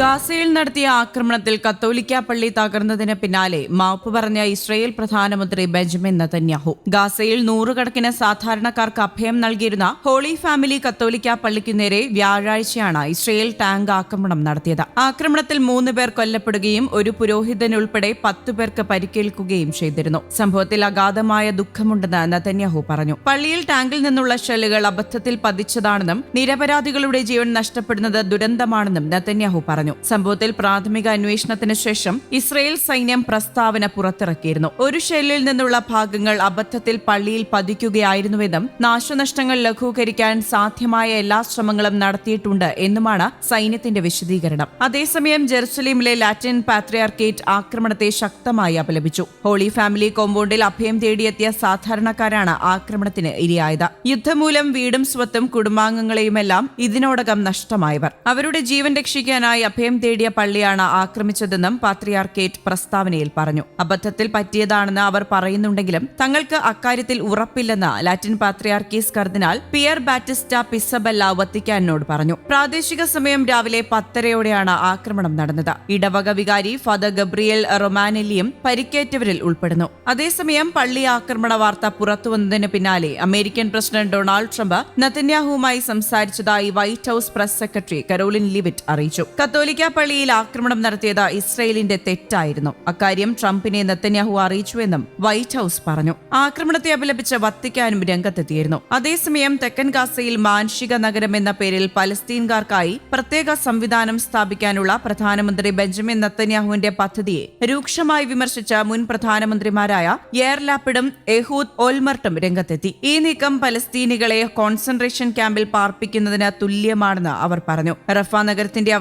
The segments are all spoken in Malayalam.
ഗാസയിൽ നടത്തിയ ആക്രമണത്തിൽ കത്തോലിക്ക പള്ളി തകർന്നതിന് പിന്നാലെ മാപ്പ് പറഞ്ഞ ഇസ്രയേൽ പ്രധാനമന്ത്രി ബെഞ്ചമിൻ നതന്യാഹു. ഗാസയിൽ നൂറുകണക്കിന് സാധാരണക്കാർക്ക് അഭയം നൽകിയിരുന്ന ഹോളി ഫാമിലി കത്തോലിക്ക പള്ളിക്കു നേരെ വ്യാഴാഴ്ചയാണ് ഇസ്രയേൽ ടാങ്ക് ആക്രമണം നടത്തിയത്. ആക്രമണത്തിൽ മൂന്ന് പേർ കൊല്ലപ്പെടുകയും ഒരു പുരോഹിതൻ ഉൾപ്പെടെ പത്തു പേർക്ക് പരിക്കേൽക്കുകയും ചെയ്തിരുന്നു. സംഭവത്തിൽ അഗാധമായ ദുഃഖമുണ്ടെന്ന് നതന്യാഹു പറഞ്ഞു. പള്ളിയിൽ ടാങ്കിൽ നിന്നുള്ള ഷെല്ലുകൾ അബദ്ധത്തിൽ പതിച്ചതാണെന്നും നിരപരാധികളുടെ ജീവൻ നഷ്ടപ്പെടുന്നത് ദുരന്തമാണെന്നും നതന്യാഹു പറഞ്ഞു. സംഭവത്തിൽ പ്രാഥമിക അന്വേഷണത്തിന് ശേഷം ഇസ്രയേൽ സൈന്യം പ്രസ്താവന പുറത്തിറക്കിയിരുന്നു. ഒരു ഷെല്ലിൽ നിന്നുള്ള ഭാഗങ്ങൾ അബദ്ധത്തിൽ പള്ളിയിൽ പതിക്കുകയായിരുന്നുവെന്നും നാശനഷ്ടങ്ങൾ ലഘൂകരിക്കാൻ സാധ്യമായ എല്ലാ ശ്രമങ്ങളും നടത്തിയിട്ടുണ്ട് എന്നുമാണ് സൈന്യത്തിന്റെ വിശദീകരണം. അതേസമയം ജെറുസലേമിലെ ലാറ്റിൻ പാത്രിയാർക്കേറ്റ് ആക്രമണത്തെ ശക്തമായി അപലപിച്ചു. ഹോളി ഫാമിലി കോമ്പൗണ്ടിൽ അഭയം തേടിയെത്തിയ സാധാരണക്കാരാണ് ആക്രമണത്തിന് ഇരയായത്. യുദ്ധമൂലം വീടും സ്വത്തും കുടുംബാംഗങ്ങളെയുമെല്ലാം ഇതിനോടകം നഷ്ടമായവർ. അവരുടെ ജീവൻ രക്ഷിക്കാനായി അഭയം തേടിയ പള്ളിയാണ് ആക്രമിച്ചതെന്നും പാത്രിയാർക്കേറ്റ് പ്രസ്താവനയിൽ പറഞ്ഞു. അബദ്ധത്തിൽ പറ്റിയതാണെന്ന് അവർ പറയുന്നുണ്ടെങ്കിലും തങ്ങൾക്ക് അക്കാര്യത്തിൽ ഉറപ്പില്ലെന്ന് ലാറ്റിൻ പാത്രിയാർക്കീസ് കർദിനാൾ പിയർ ബാറ്റിസ്റ്റ പിസബല്ല വത്തിക്കാനോട് പറഞ്ഞു. പ്രാദേശിക സമയം രാവിലെ പത്തരയോടെയാണ് ആക്രമണം നടന്നത്. ഇടവക വികാരി ഫാദർ ഗബ്രിയേൽ റൊമാനെല്ലിയും പരിക്കേറ്റവരിൽ ഉൾപ്പെടുന്നു. അതേസമയം പള്ളി ആക്രമണ വാർത്ത പുറത്തുവന്നതിന് പിന്നാലെ അമേരിക്കൻ പ്രസിഡന്റ് ഡൊണാൾഡ് ട്രംപ് നത്തന്യാഹുവുമായി സംസാരിച്ചതായി White House press secretary Karoline Leavitt അറിയിച്ചു. കത്തോലിക്ക പള്ളിയിൽ ആക്രമണം നടത്തിയത് ഇസ്രയേലിന്റെ തെറ്റായിരുന്നു. അക്കാര്യം ട്രംപിനെ നെത്തന്യാഹു അറിയിച്ചുവെന്നും വൈറ്റ് ഹൌസ് പറഞ്ഞു. ആക്രമണത്തെ അപലപിച്ച് വത്തിക്കാനും രംഗത്തെത്തിയിരുന്നു. അതേസമയം തെക്കൻ ഗാസയിൽ മാനുഷിക നഗരം എന്ന പേരിൽ പലസ്തീൻകാർക്കായി പ്രത്യേക സംവിധാനം സ്ഥാപിക്കാനുള്ള പ്രധാനമന്ത്രി ബെഞ്ചമിൻ നെത്തന്യാഹുവിന്റെ പദ്ധതിയെ രൂക്ഷമായി വിമർശിച്ച മുൻ പ്രധാനമന്ത്രിമാരായ യെയർ ലാപ്പിഡും എഹൂദ് ഓൽമർട്ടും രംഗത്തെത്തി. ഈ നീക്കം പലസ്തീനികളെ കോൺസെൻട്രേഷൻ ക്യാമ്പിൽ പാർപ്പിക്കുന്നതിന് തുല്യമാണെന്ന് അവർ പറഞ്ഞു. റഫ നഗരത്തിന്റെ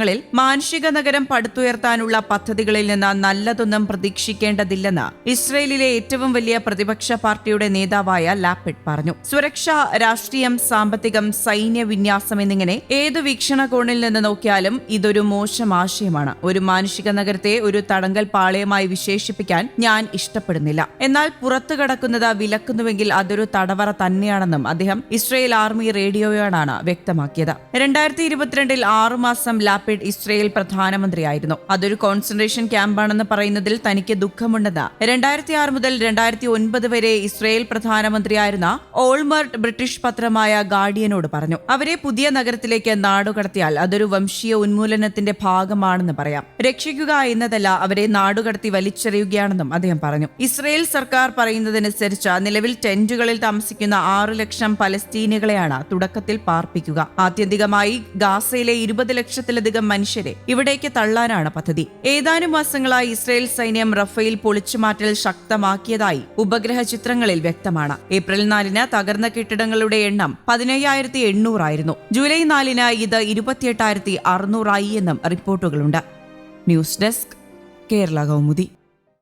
അവശിഷ്ടങ്ങളിൽ മാനുഷിക നഗരം പടുത്തുയർത്താനുള്ള പദ്ധതികളിൽ നിന്ന് നല്ലതൊന്നും പ്രതീക്ഷിക്കേണ്ടതില്ലെന്ന് ഇസ്രയേലിലെ ഏറ്റവും വലിയ പ്രതിപക്ഷ പാർട്ടിയുടെ നേതാവായ ലാപ്പിഡ് പറഞ്ഞു. സുരക്ഷ രാഷ്ട്രീയം സാമ്പത്തികം സൈന്യ വിന്യാസം എന്നിങ്ങനെ ഏതു വീക്ഷണകോണിൽ നിന്ന് നോക്കിയാലും ഇതൊരു മോശം ആശയമാണ്. ഒരു മാനുഷിക നഗരത്തെ ഒരു തടങ്കൽ പാളയമായി വിശേഷിപ്പിക്കാൻ ഞാൻ ഇഷ്ടപ്പെടുന്നില്ല. എന്നാൽ പുറത്തു കടക്കുന്നത് വിലക്കുന്നുവെങ്കിൽ അതൊരു തടവറ തന്നെയാണെന്നും അദ്ദേഹം ഇസ്രയേൽ ആർമി റേഡിയോയോടാണ് വ്യക്തമാക്കിയത്. രണ്ടായിരത്തി ഇരുപത്തിരണ്ടിൽ ആറുമാസം ലാപ്പിഡ് ഇസ്രയേൽ പ്രധാനമന്ത്രിയായിരുന്നു. അതൊരു കോൺസെൻട്രേഷൻ ക്യാമ്പാണെന്ന് പറയുന്നതിൽ തനിക്ക് ദുഃഖമുണ്ടെന്ന്. രണ്ടായിരത്തി ആറ് മുതൽ രണ്ടായിരത്തി ഒൻപത് വരെ ഇസ്രയേൽ പ്രധാനമന്ത്രിയായിരുന്ന ഓൾമർട്ട് ബ്രിട്ടീഷ് പത്രമായ ഗാർഡിയനോട് പറഞ്ഞു അവരെ പുതിയ നഗരത്തിലേക്ക് നാടുകടത്തിയാൽ അതൊരു വംശീയ ഉന്മൂലനത്തിന്റെ ഭാഗമാണെന്ന് പറയാം. രക്ഷിക്കുക എന്നതല്ല അവരെ നാടുകടത്തി വലിച്ചെറിയുകയാണെന്നും അദ്ദേഹം പറഞ്ഞു. ഇസ്രയേൽ സർക്കാർ പറയുന്നതനുസരിച്ച് നിലവിൽ ടെന്റുകളിൽ താമസിക്കുന്ന ആറു ലക്ഷം പലസ്തീനികളെയാണ് തുടക്കത്തിൽ പാർപ്പിക്കുക. ആത്യന്തികമായി ഗാസയിലെ ഇരുപത് ലക്ഷത്തിലധികം മനുഷ്യരെ ഇവിടേക്ക് തള്ളാനാണ് പദ്ധതി. ഏതാനും മാസങ്ങളായി ഇസ്രയേൽ സൈന്യം റഫേൽ പൊളിച്ചുമാറ്റൽ ശക്തമാക്കിയതായി ഉപഗ്രഹ ചിത്രങ്ങളിൽ വ്യക്തമാണ്. ഏപ്രിൽ നാലിന് തകർന്ന കെട്ടിടങ്ങളുടെ എണ്ണം പതിനയ്യായിരത്തി എണ്ണൂറായിരുന്നു ജൂലൈ നാലിന് ഇത് ഇരുപത്തിയെട്ടായിരത്തി അറുന്നൂറായി എന്നും റിപ്പോർട്ടുകളുണ്ട്. News desk Kerala Kaumudi.